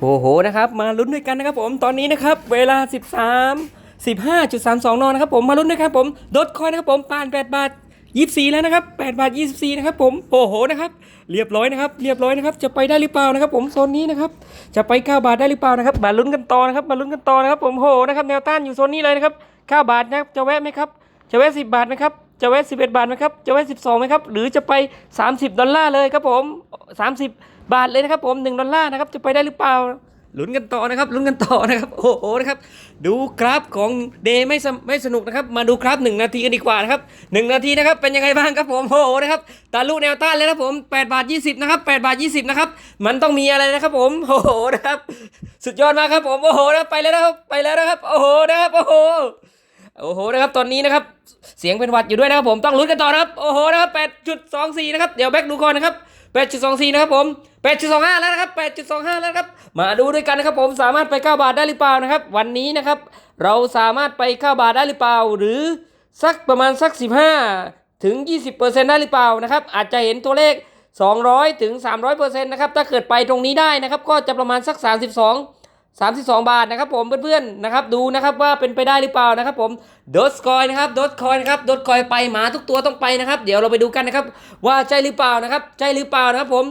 โอ้โหนะครับมาลุ้นด้วยกันนะครับผมตอนนี้นะครับเวลา 13 15.32นนะครับผมมาลุ้นด้วยครับผมดดคอยนะครับผมปาน8บาท24 แล้วนะครับ8บาท24นะครับผมโอ้โหนะครับเรียบร้อยนะครับเรียบร้อยนะครับจะไปได้หรือเปล่านะครับ ผมโซนนี้นะครับจะไป 9 บาทได้หรือเปล่านะครับมาลุ้นกันต่อนะครับมาลุ้นกันต่อนะครับผมโอ้โหนะครับแนวต้านอยู่โซนนี้เลยนะครับ9บาทนะครับจะแวะไหมครับจะแวะ10 บาทไหมครับ จะแวะ11 บาทไหมครับ จะแวะ12ไหมครับ หรือจะไป 30 ดอลลาร์เลยครับผม 30 บาทเลยนะครับผม 1 ดอลลาร์นะครับ จะไปได้หรือเปล่า ลุ้นกันต่อนะครับลุ้นกันต่อนะครับ โอ้โหนะครับ ดูกราฟของเดย์ไม่สนไม่สนุกนะครับ มาดูกราฟ 1 นาทีกันดีกว่านะครับ 1 นาทีนะครับ เป็นยังไงบ้างครับผม โอ้โหนะครับ ตาลุแนวต้านเลยนะครับผม8บาท20นะครับ8บาท20นะครับ มันต้องมีอะไรนะครับผม โอ้โหนะครับ สุดยอดมากครับผม โอ้โหนะไปแล้วนะครับ ไปแล้วนะครับ โอ้โหนะครับ โอ้โห โอ้โหนะครับตอนนี้นะครับเสียงเป็นหวัดอยู่ด้วยนะครับผมต้องลุ้นกันต่อนะครับโอ้โหนะครับ8.24นะครับเดี๋ยวแบ็กดูก่อนนะครับ8.24นะครับผม8.25แล้วนะครับ8.25แล้วครับมาดูด้วยกันนะครับผมสามารถไป9บาทได้หรือเปล่านะครับวันนี้นะครับเราสามารถไป9บาทได้หรือเปล่า หรือสักประมาณสัก15ถึง 20%ได้หรือเปล่านะครับอาจจะเห็นตัวเลข 200ถึง300%นะครับถ้าเกิดไปตรงนี้ได้นะครับก็จะประมาณสัก 32 32 บาทนะครับผมเพื่อนๆนะครับดูนะครับว่าเป็นไปได้หรือเปล่านะครับผมโดสคอยนะครับโดสคอยนะครับโดสคอยไปหมาทุกตัวต้องไปนะครับ เดี๋ยวเราไปดูกันนะครับ ว่าใช่หรือเปล่านะครับ ใช่หรือเปล่านะครับผม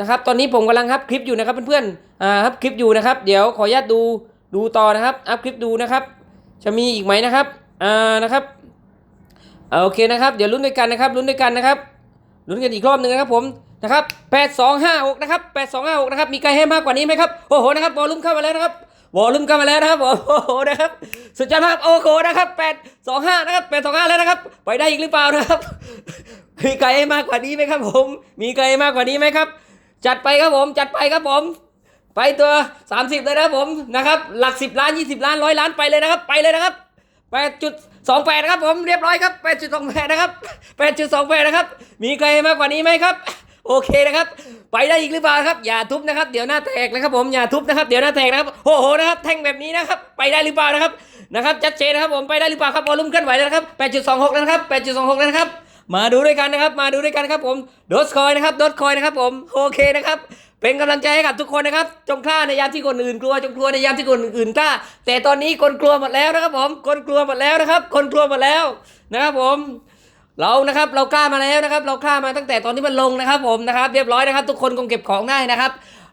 นะครับตอนนี้ผมกำลังครับคลิปอยู่นะครับเพื่อนๆอ่าครับคลิปอยู่นะครับ เดี๋ยวขออนุญาตดูดูต่อนะครับอัพคลิปดูนะครับ จะมีอีกไหมนะครับอ่านะครับอ่าโอเคนะครับ เดี๋ยวลุ้นด้วยกันนะครับลุ้นด้วยกันนะครับลุ้นกันอีกรอบหนึ่งนะครับผม นะครับ8256นะครับ8256นะครับมีใครให้มากกว่านี้ไหมครับโอ้โหนะครับวอลลุ่มเข้ามาแล้วนะครับวอลลุ่มเข้ามาแล้วนะครับโอ้โหนะครับสุดยอดมากโอ้โหนะครับ825นะครับ825แล้วนะครับไปได้อีกหรือเปล่านะครับมีใครให้มากกว่านี้ไหมครับ ผมมีใครให้มากกว่านี้ไหมครับ จัดไปครับผมจัดไปครับผมไปตัว 30 เลยนะครับผมนะครับหลัก 10 ล้าน 20 ล้านร้อยล้านไปเลยนะครับ ไปเลยนะครับ8.28นะครับผมเรียบร้อยครับ8.28นะครับ8.28นะครับมีใครมากกว่านี้ไหมครับ โอเคนะครับ ไปได้อีกหรือเปล่าครับ อย่าทุบนะครับ เดี๋ยวหน้าแตกนะครับผม อย่าทุบนะครับ เดี๋ยวหน้าแตกนะครับ โอ้โหนะครับ แท่งแบบนี้นะครับ ไปได้หรือเปล่านะครับ นะครับ ชัดเจนนะครับผม ไปได้หรือเปล่าครับวอลลุ่มเคลื่อนไหวแล้วนะครับ 8.26 แล้วนะครับ 8.26 แล้วนะครับ มาดูด้วยกันนะครับ มาดูด้วยกันครับผม โดสคอยนะครับ โดสคอยนะครับผม โอเคนะครับเป็นกำลังใจให้กับทุกคนนะครับ จงกล้าในยามที่คนอื่นกลัว จงกลัวในยามที่คนอื่นกล้า แต่ตอนนี้คนกลัวหมดแล้วนะครับผม คนกลัวหมดแล้วนะครับ คนกลัวหมดแล้วนะครับผม เรานะครับเรากล้ามาแล้วนะครับ เรากล้ามาตั้งแต่ตอนที่มันลงนะครับผมนะครับเรียบร้อยนะครับ ทุกคนคงเก็บของได้นะครับ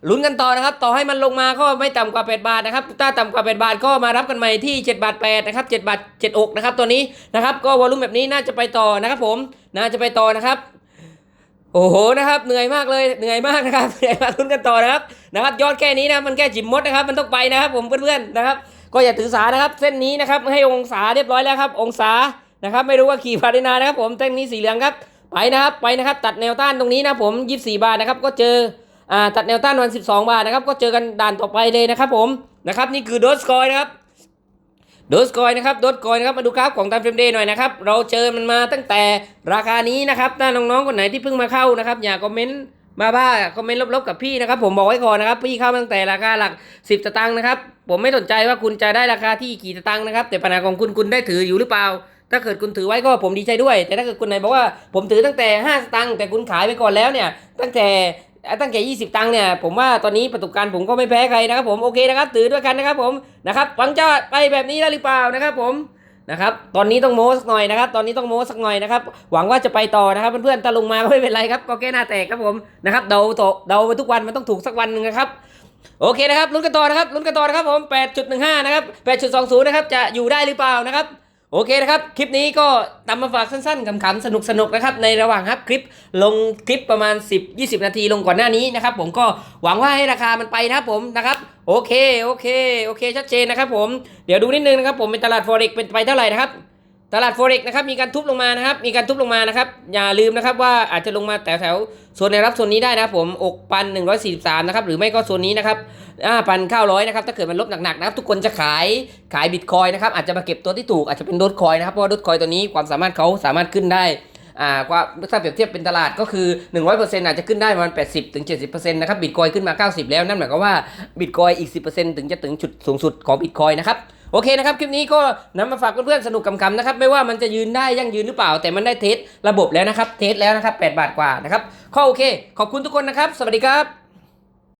ลุ้นกันต่อนะครับ ต่อให้มันลงมาก็ไม่ต่ำกว่า 8 บาทนะครับถ้าต่ำกว่า 8 บาทก็มารับกันใหม่ที่7บาท8นะครับ7บาท7อกนะครับตัวนี้นะครับก็วอลลุ่มแบบนี้น่าจะไปต่อนะครับ ผมน่าจะไปต่อนะครับ โอ้โหนะครับ เหนื่อยมากเลยเหนื่อยมากนะครับเหนื่อยมากลุ้นกันต่อนะครับนะครับ ยอดแค่นี้นะมันแค่จิ๋มมดนะครับ มันต้องไปนะครับ ผมเพื่อนๆนะครับ ก็อย่าถือสานะครับ เส้นนี้นะครับให้องศาเรียบร้อยแล้วครับ องศา นะครับไม่รู้ว่าขี่พาได้นานนะครับผมเส้นนี้สีเหลืองครับไปนะครับไปนะครับตัดแนวต้านตรงนี้นะผม24 บาทนะครับก็เจออ่าตัดแนวต้านวัน 12 บาทนะครับก็เจอกันด่านต่อไปเลยนะครับผมนะครับนี่คือโดสคอยนะครับโดสคอยนะครับโดสคอยนะครับมาดูกราฟของตามเฟรมเดย์หน่อยนะครับเราเจอมันมาตั้งแต่ราคานี้นะครับถ้าน้องๆคนไหนที่เพิ่งมาเข้านะครับอย่าคอมเมนต์มาบ้าคอมเมนต์ลบๆกับพี่นะครับผมบอกไว้ก่อนนะครับพี่เข้ามาตั้งแต่ราคาหลัก 10สตางค์นะครับผมไม่สนใจว่าคุณจะได้ราคาที่กี่สตางค์นะครับแต่ปัญหาของคุณคุณได้ถืออยู่หรือเปล่า ถ้าเกิดคุณถือไว้ก็ผมดีใจด้วย แต่ถ้าเกิดคุณไหนบอกว่าผมถือตั้งแต่ 5 สตางค์แต่คุณขายไปก่อนแล้วเนี่ยตั้งแต่ตั้งแต่ 20 ตังค์เนี่ย ผมว่าตอนนี้ประสบการณ์ผมก็ไม่แพ้ใครนะครับผมโอเคนะครับถือด้วยกันนะครับผมนะครับหวังจะไปแบบนี้ได้หรือเปล่านะครับผมนะครับตอนนี้ต้องโม้สักหน่อยนะครับ ตอนนี้ต้องโม้สักหน่อยนะครับ หวังว่าจะไปต่อนะครับเพื่อนๆถ้าลงมาก็ไม่เป็นไรครับก็แก้หน้าแตกครับผมนะครับเดาโตเดาไปทุกวันมันต้องถูกสักวันหนึ่งนะครับโอเคนะครับลุ้นกันต่อนะครับลุ้นกันต่อนะครับผม8.15นะครับ8.20นะครับจะอยู่ได้หรือเปล่านะครับ โอเคนะครับ คลิปนี้ก็ตามมาฝากสั้นๆขำๆสนุกๆนะครับ ในระหว่างครับคลิปลงคลิปประมาณ 10-20 นาทีลงก่อนหน้านี้นะครับ ผมก็หวังว่าให้ราคามันไปนะครับผมนะครับโอเคโอเคโอเคชัดเจนนะครับผมเดี๋ยวดูนิดนึงนะครับผมเป็นตลาดฟอเร็กเป็นไปเท่าไหร่นะครับ ตลาด forex นะครับมีการทุบลงมานะครับ มีการทุบลงมานะครับ อย่าลืมนะครับว่าอาจจะลงมาแถวแถวโซนในรับโซนนี้ได้นะครับผมอกปัน 143 นะครับ หรือไม่ก็โซนนี้นะครับอ่าปัน900นะครับ ถ้าเกิดมันลบหนักๆนะครับ ทุกคนจะขายขายบิตคอยนะครับ อาจจะมาเก็บตัวที่ถูกอาจจะเป็นโดดคอยนะครับ เพราะว่าโดดคอยตัวนี้ความสามารถเขาสามารถขึ้นได้อ่าว่าถ้าเปรียบเทียบเป็นตลาดก็คือ 100%อาจจะขึ้นได้ประมาณ 80ถึง70%นะครับบิตคอยขึ้นมา 90 แล้วนั่นหมายความว่าบิตคอยอีก 10%ถึงจะถึงจุดสูงสุดของบิตคอยนะครับ โอเคนะครับ คลิปนี้ก็นำมาฝากเพื่อนๆสนุกกำๆนะครับ ไม่ว่ามันจะยืนได้ยั่งยืนหรือเปล่า แต่มันได้เทสระบบแล้วนะครับ เทสแล้วนะครับ8บาทกว่านะครับข้อโอเค ขอบคุณทุกคนนะครับ สวัสดีครับ